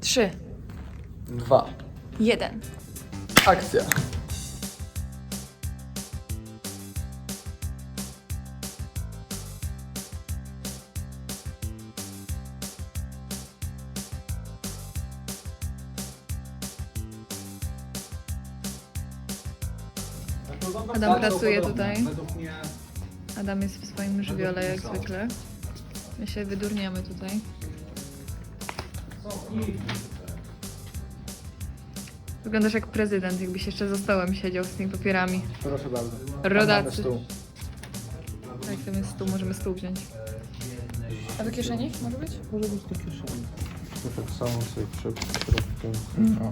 Trzy, Dwa. jeden. Akcja. Adam pracuje tutaj. Adam jest w swoim żywiole jak zwykle. My się wydurniamy tutaj. Wyglądasz jak prezydent, jakbyś jeszcze za stołem siedział z tymi papierami. Proszę bardzo. Rodacy. Stół. Tak, tam jest stół, możemy stół wziąć. A do kieszeni może być? Może być do kieszeni. To tak samo sobie przepróbkę. No.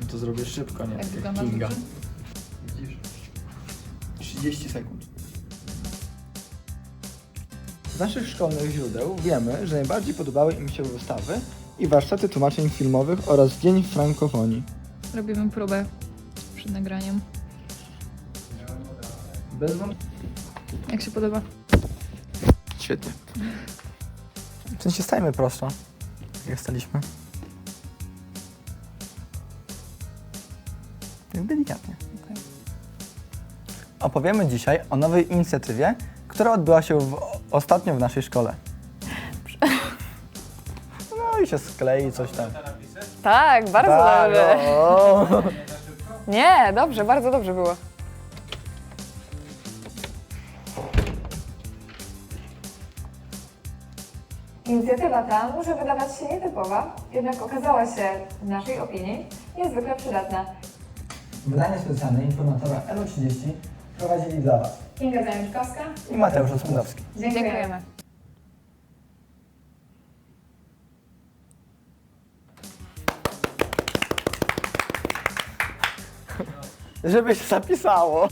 no to zrobię szybko, nie? Jak Jak wygląda Kinga. dobrze? Widzisz? 30 sekund. Z naszych szkolnych źródeł wiemy, że najbardziej podobały im się wystawy i warsztaty tłumaczeń filmowych oraz Dzień Frankofonii. Robimy próbę przed nagraniem. Bez wątpienia. Jak się podoba? Świetnie. W sensie stajmy prosto, jak staliśmy. Tak delikatnie. Opowiemy dzisiaj o nowej inicjatywie, która odbyła się w, ostatnio w naszej szkole. No i się sklei coś tam. Tak, bardzo Tak, dobrze. o. Nie, dobrze, bardzo dobrze było. Inicjatywa ta może wydawać się nietypowa, jednak okazała się, w naszej opinii, niezwykle przydatna. Wydanie specjalne informatora LO30 prowadzili dla Was Kinga Zajączkowska, i Mateusz dziękujemy. Dziękujemy. Żeby się zapisało.